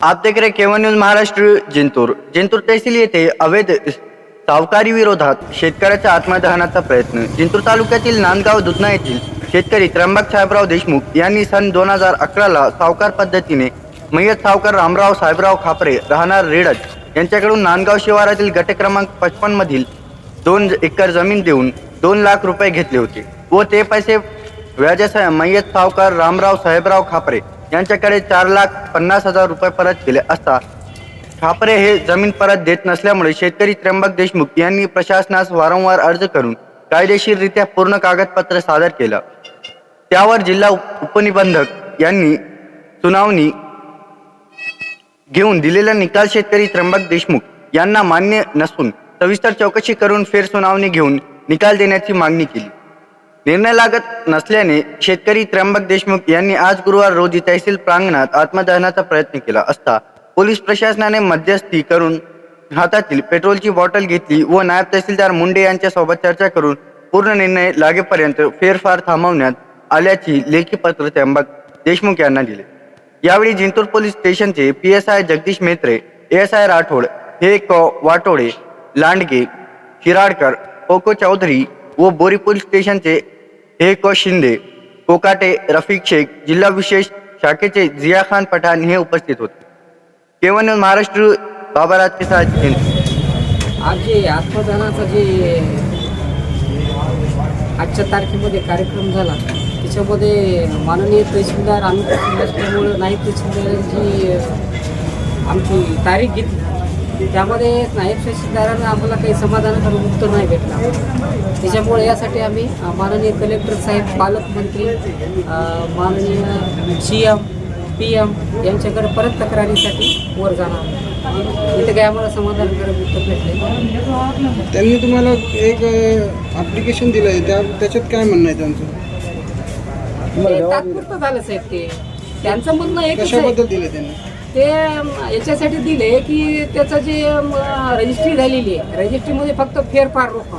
आप देख रहे केवन न्यूज महाराष्ट्र जिंतूर। जिंतूर तहसील येथे अवैध सावकारी विरोधात शेतकऱ्याच्या आत्मदहनाचा प्रयत्न. जिंतूर तालुक्यातील नांदगाव दुधना येथील शेतकरी त्र्यंबक साहेबराव देशमुख यांनी सन दोन हजार अकराला सावकार पद्धतीने मय्यत सावकार रामराव साहेबराव खापरे राहणार रेडज यांच्याकडून नांदगाव शिवारातील गट क्रमांक पचपन मधील दोन एकर जमीन देऊन दोन लाख रुपये घेतले होते व ते पैसे व्याजासह मय्यत सावकार रामराव साहेबराव खापरे यांच्याकडे चार लाख पन्नास हजार रुपये परत केले असता ठापरे हे जमीन परत देत नसल्यामुळे शेतकरी त्र्यंबक देशमुख यांनी प्रशासनास वारंवार अर्ज करून कायदेशीररित्या पूर्ण कागदपत्र सादर केलं. त्यावर जिल्हा उपनिबंधक यांनी सुनावणी घेऊन दिलेला निकाल शेतकरी त्र्यंबक देशमुख यांना मान्य नसून सविस्तर चौकशी करून फेरसुनावणी घेऊन निकाल देण्याची मागणी केली. निर्णय लागत नसल्याने शेतकरी त्र्यंबक देशमुख यांनी आज गुरुवार रोजी तहसील प्रांगणात आत्मदहनाचा प्रयत्न केला असता पोलीस प्रशासनाने मध्यस्थी करून हातातील पेट्रोलची बॉटल घेतली व नायब तहसीलदार मुंडे यांच्या सोबत चर्चा करून पूर्ण निर्णय लागेपर्यंत फेरफार थांबवण्यात आल्याची लेखी पत्र त्र्यंबक देशमुख यांना दिले. यावेळी जिंतूर पोलीस स्टेशनचे P S I Jagdish Metre S I Rathod हे क वाटोडे लांडगे शिराडकर कोको चौधरी व बोरी पोलीस स्टेशनचे हे क शिंदे कोकाटे रफिक शेख जिल्हा विशेष शाखेचे जिया खान पठाण हे उपस्थित होते. केवळ महाराष्ट्र बाबाराज राज जिंतूर आज जे आत्मदानाचा जे आजच्या तारखेमध्ये कार्यक्रम झाला त्याच्यामध्ये माननीय तहसीलदार आम्ही असल्यामुळं नाईक तहसीलदारांची आमची तारीख घेतली. त्यामध्ये नायब तहसीलदारांना आम्हाला काही समाधानकारक उत्तर नाही भेटला. त्याच्यामुळे यासाठी आम्ही माननीय कलेक्टर साहेब पालकमंत्री माननीय सी एम पी एम यांच्याकडे परत तक्रारीसाठी वर जाणार इथे काही आम्हाला समाधानकारक उत्तर भेटले त्यांनी तुम्हाला एक ॲप्लिकेशन दिलं आहे त्या त्याच्यात काय म्हणणं आहे त्यांचं? तात्पुरतं झालं साहेब ते. त्यांचं म्हणणं आहे. कशाबद्दल दिलं त्यांनी? ते याच्यासाठी दिले की त्याचं जे रजिस्ट्री झालेली आहे रजिस्ट्रीमध्ये फक्त फेरफार रोखा.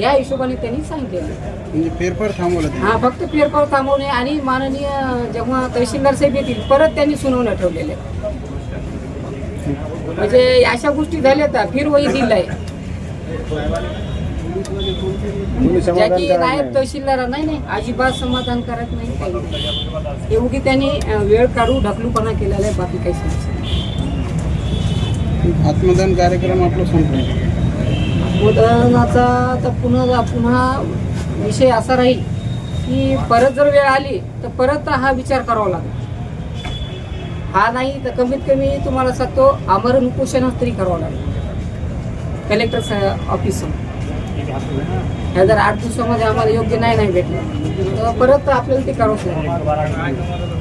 या हिशोबाने त्यांनी सांगितलेलं म्हणजे फेरफार थांबवला हा फक्त फेरफार थांबवणे आणि माननीय जेव्हा तहसीलदार साहेब येतील परत त्यांनी सुनावण्या ठेवलेल्या. म्हणजे अशा गोष्टी झाल्या तर फिरवही दिलाय. ज्या की नायब तहसीलदार नाही नाही अजिबात समाधान करत नाही काही. नाही हे उगी त्यांनी वेळ काढू ढकलूपणा केलेला आहे बाकी काही समस्या. आत्मदान कार्यक्रम आपला संपला. उदाहरणाचा तर पुन्हा पुन्हा विषय असा राहील की परत जर वेळ आली तर परत हा विचार करावा लागेल. हा नाही तर कमीत कमी तुम्हाला सांगतो आमरण उपोषणच तरी करावं लागेल. कलेक्टर ऑफिस ह्या जर आठ दिवसामध्ये आम्हाला योग्य नाही नाही भेटलं. तर परत आपल्याला ते करावंच लागेल.